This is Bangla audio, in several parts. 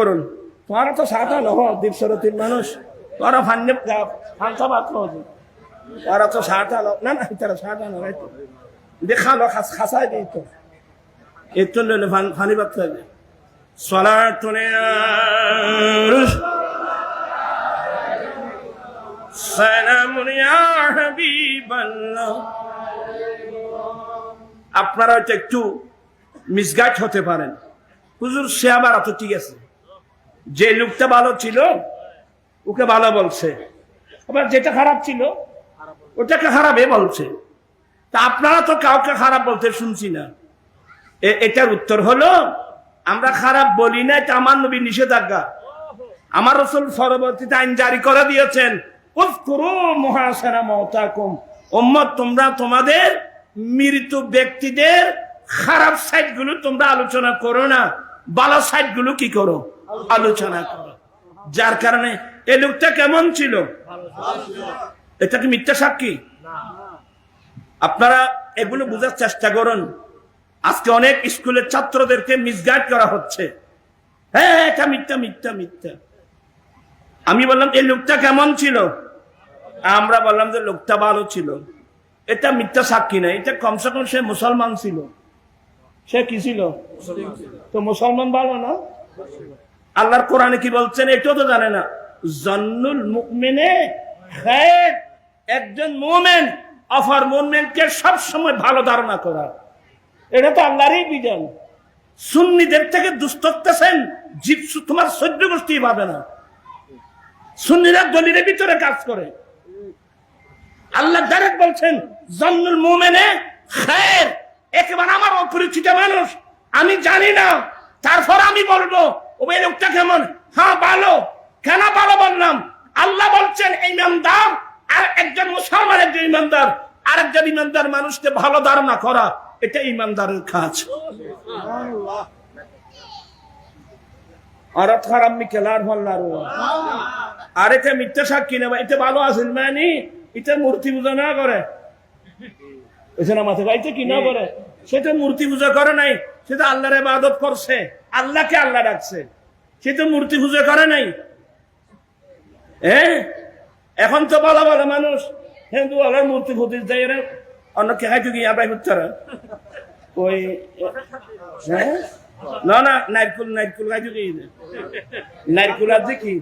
করুন। তো সাধা নহ দ্বীপসরতির মানুষ। তোরা তোরা তো নহ না না তারা নয় তো। দেখাল খাস খাসাই দিই তো। এর লইলে ফানি ইয়া হাবিবাল্লাহ আপনারা হয়তো একটু মিসগাইড হতে পারেন। হুজুর, সে আবার অত ঠিক আছে। যে লোকটা ভালো ছিল, ওকে ভালো বলছে। আবার যেটা খারাপ ছিল, ওটাকে খারাপে বলছে। তা আপনারা তো কাউকে খারাপ বলতে শুনছি না। এটার উত্তর হলো, আমরা খারাপ বলি না এটা আমার নবী নিষেধাজ্ঞা। আমার রসুল পরবর্তীতে আইন জারি করে দিয়েছেন তোমরা তোমাদের মৃত ব্যক্তিদের খারাপ সাইডগুলো তোমরা আলোচনা করো না। ভালো সাইডগুলো কি করো? আলোচনা করো। যার কারণে এই লোকটা কেমন ছিল? এটা কি মিথ্যা সাক্ষী? আপনারা এগুলো বোঝার চেষ্টা করুন। আজকে অনেক স্কুলের ছাত্রদেরকে মিসগাইড করা হচ্ছে। হ্যাঁ হ্যাঁ, এটা মিথ্যা মিথ্যা মিথ্যা। আমি বললাম এই লোকটা কেমন ছিল? আমরা বললাম যে লোকটা ভালো ছিল। এটা মিথ্যা সাক্ষী না এটা কমসে কম সে মুসলমান ছিল। সে কি ছিল? তো মুসলমান ভালো না? আল্লাহর কোরআনে কি বলছেন? এটাও তো জানে না। জন্নুল মুকমিনে একজন মোমেন অফার মোমেনকে সব সময় ভালো ধারণা করা। এটা তো আল্লাহরই বিধান। সুন্নিদের থেকে দুস্ততেছেন জীব তোমার সহ্য গোষ্ঠী পাবে না। সুন্নিরা দলিলের ভিতরে কাজ করে। আল্লাহ ডাইরেক্ট বলছেন, জন্নুল মোমেনে খায়ের, একেবারে আমার অপরিচিত মানুষ। আমি জানি না, তারপর আমি বলব ও এই লোকটা কেমন? হ্যাঁ ভালো। কেন ভালো বললাম? আল্লাহ বলছেন, ইমানদার আর একজন মুসলমান একজন ইমানদার। আর একজন ইমানদার মানুষকে ভালো ধারণা করা, এটা ইমানদারের কাজ। মিথ্যা ভালো আছেন এটা মূর্তি পূজা না করে। কি না করে? সেটা মূর্তি পূজা করে নাই, সেটা আল্লাহর ইবাদত করছে। আল্লাহকে আল্লাহ ডাকছে। সে তো মূর্তি পুজো করে নাই। হ্যাঁ? এখন তো ভালো ভালো মানুষ। হিন্দু আল্লাহ মূর্তি ফুটি দেয় অন্য কে খাইতে গিয়ে আবার তারা ওই হ্যাঁ? না না, নারকুল নারকুল নারকুল আছে কি?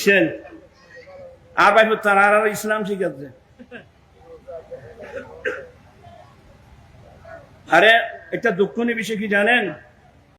শেল আর ভাই তারা আর ইসলাম শিখাচ্ছে আরে একটা দুঃখ নিয়ে বিষয় কি জানেন?